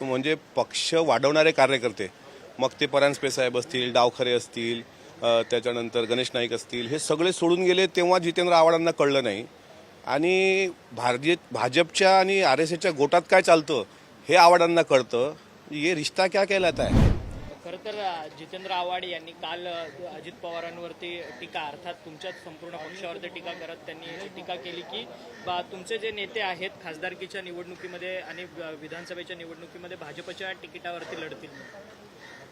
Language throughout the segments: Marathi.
म्हणजे पक्ष वाढवणारे कार्यकर्ते. मग ते परांजपे साहेब असतील डावखरे असतील त्याच्यानंतर गणेश नाईक असतील हे सगळे सोडून गेले तेव्हा जितेंद्र आव्हाडांना कळलं नाही. आणि भारतीय भाजपच्या आणि आर एस एच्या गोटात काय चालतं हे आव्हाडांना कळतं. ये रिश्ता क्या कहलाता है? खरं तर जितेंद्र आव्हाड यांनी काल अजित पवारांवरती टीका अर्थात तुमच्याच संपूर्ण पक्षावरती टीका करत त्यांनी टीका केली की बा तुमचे जे नेते आहेत खासदारकीच्या निवडणुकीमध्ये आणि विधानसभेच्या निवडणुकीमध्ये भाजपच्या तिकिटावरती लढतील.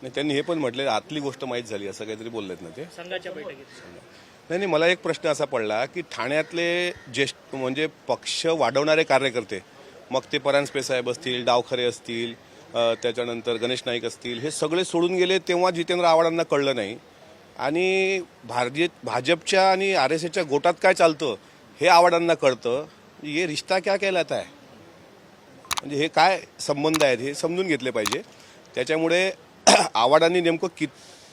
नाही त्यांनी हे पण म्हटले आतली गोष्ट माहीत झाली असं काहीतरी बोललेत ना ते? संघाच्या बैठकीत. नाही नाही मला एक प्रश्न असा पडला की ठाण्यातले ज्येष्ठ म्हणजे पक्ष वाढवणारे कार्यकर्ते मग ते परांजपे साहेब असतील डावखरे असतील त्याच्यानंतर गणेश नाईक असतील हे सगळे सोडून गेले तेव्हा जितेंद्र आव्हाडांना कळलं नाही. आणि भारतीय भाजपच्या आणि आर एस एच्या गोटात काय चालतं हे आव्हाडांना कळतं. ये रिश्ता क्या केला आहे म्हणजे हे काय संबंध आहेत हे समजून घेतले पाहिजे. त्याच्यामुळे आव्हाडांनी नेमकं कि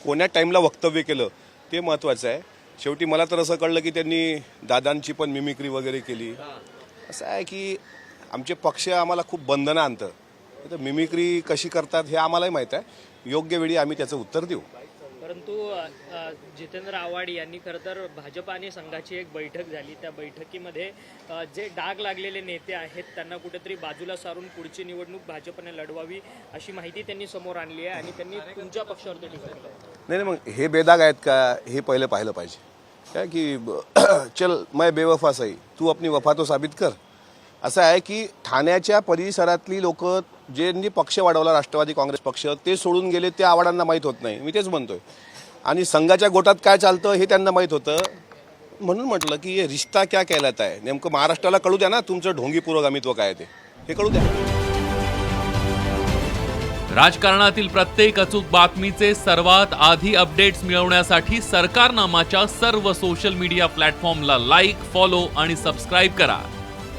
कोण्या टाईमला वक्तव्य केलं ते महत्त्वाचं आहे. शेवटी मला तर असं कळलं की त्यांनी दादांची पण मिमिक्री वगैरे केली. असं आहे की आमचे पक्ष आम्हाला खूप बंधनं आणतं तर मिमिक्री कशी करतात हे आम्हालाही माहीत आहे. योग्य वेळी आम्ही त्याचं उत्तर देऊ. परंतु जितेंद्र आव्हाड यांनी खरं तर भाजप आणि संघाची एक बैठक झाली. त्या बैठकीमध्ये जे डाग लागलेले नेते आहेत त्यांना कुठेतरी बाजूला सारून पुढची निवडणूक भाजपने लढवावी अशी माहिती त्यांनी समोर आणली आहे आणि त्यांनी तुमच्या पक्षावरती टीका केली आहे. नाही नाही मग हे बेदाग आहेत का हे पहिलं पाहिलं पाहिजे. काय की चल मैं बेवफा सही तू अपनी वफा तो साबित कर. असं आहे की ठाण्याच्या परिसरातली लोक ज्यांनी म्हणजे पक्ष वाढवला राष्ट्रवादी काँग्रेस पक्ष ते सोडून गेले ते आव्हाडांना माहीत होत नाही. मी तेच म्हणतोय. आणि संघाच्या गोटात काय चालतं हे त्यांना माहीत होतं. म्हणून म्हटलं की हे रिश्ता क्या कहलाता आहे नेमकं महाराष्ट्राला कळू द्या ना तुमचं ढोंगी पुरोगामित्व काय आहे ते. हे कळू द्या. राजकारणातील प्रत्येक अचूक बातमीचे सर्वात आधी अपडेट्स मिळवण्यासाठी सरकारनामाच्या सर्व सोशल मीडिया प्लॅटफॉर्मला लाईक फॉलो आणि सबस्क्राईब करा.